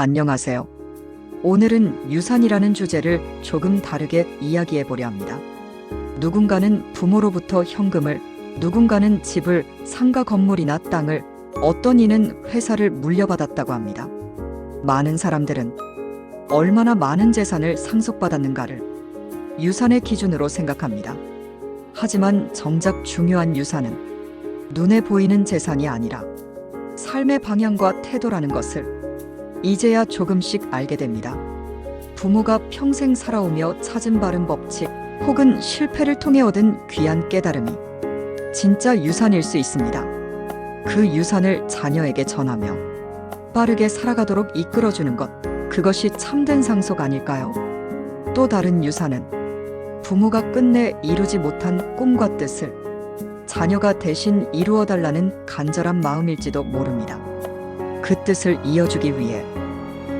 안녕하세요. 오늘은 유산이라는 주제를 조금 다르게 이야기해 보려 합니다. 누군가는 부모로부터 현금을, 누군가는 집을, 상가 건물이나 땅을, 어떤 이는 회사를 물려받았다고 합니다. 많은 사람들은 얼마나 많은 재산을 상속받았는가를 유산의 기준으로 생각합니다. 하지만 정작 중요한 유산은 눈에 보이는 재산이 아니라 삶의 방향과 태도라는 것을 이제야 조금씩 알게 됩니다. 부모가 평생 살아오며 찾은 바른 법칙 혹은 실패를 통해 얻은 귀한 깨달음이 진짜 유산일 수 있습니다. 그 유산을 자녀에게 전하며 빠르게 살아가도록 이끌어주는 것, 그것이 참된 상속 아닐까요? 또 다른 유산은 부모가 끝내 이루지 못한 꿈과 뜻을 자녀가 대신 이루어 달라는 간절한 마음일지도 모릅니다. 그 뜻을 이어주기 위해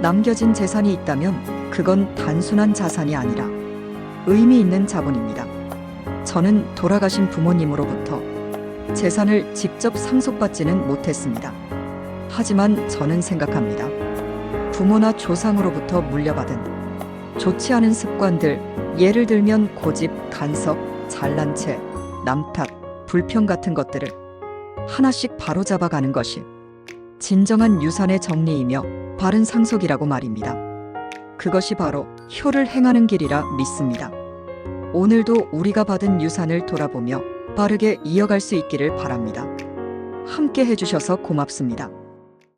남겨진 재산이 있다면 그건 단순한 자산이 아니라 의미 있는 자본입니다. 저는 돌아가신 부모님으로부터 재산을 직접 상속받지는 못했습니다. 하지만 저는 생각합니다. 부모나 조상으로부터 물려받은 좋지 않은 습관들, 예를 들면 고집, 간섭, 잘난 체, 남탓, 불평 같은 것들을 하나씩 바로잡아 가는 것이 진정한 유산의 정리이며 바른 상속이라고 말입니다. 그것이 바로 효를 행하는 길이라 믿습니다. 오늘도 우리가 받은 유산을 돌아보며 빠르게 이어갈 수 있기를 바랍니다. 함께 해주셔서 고맙습니다.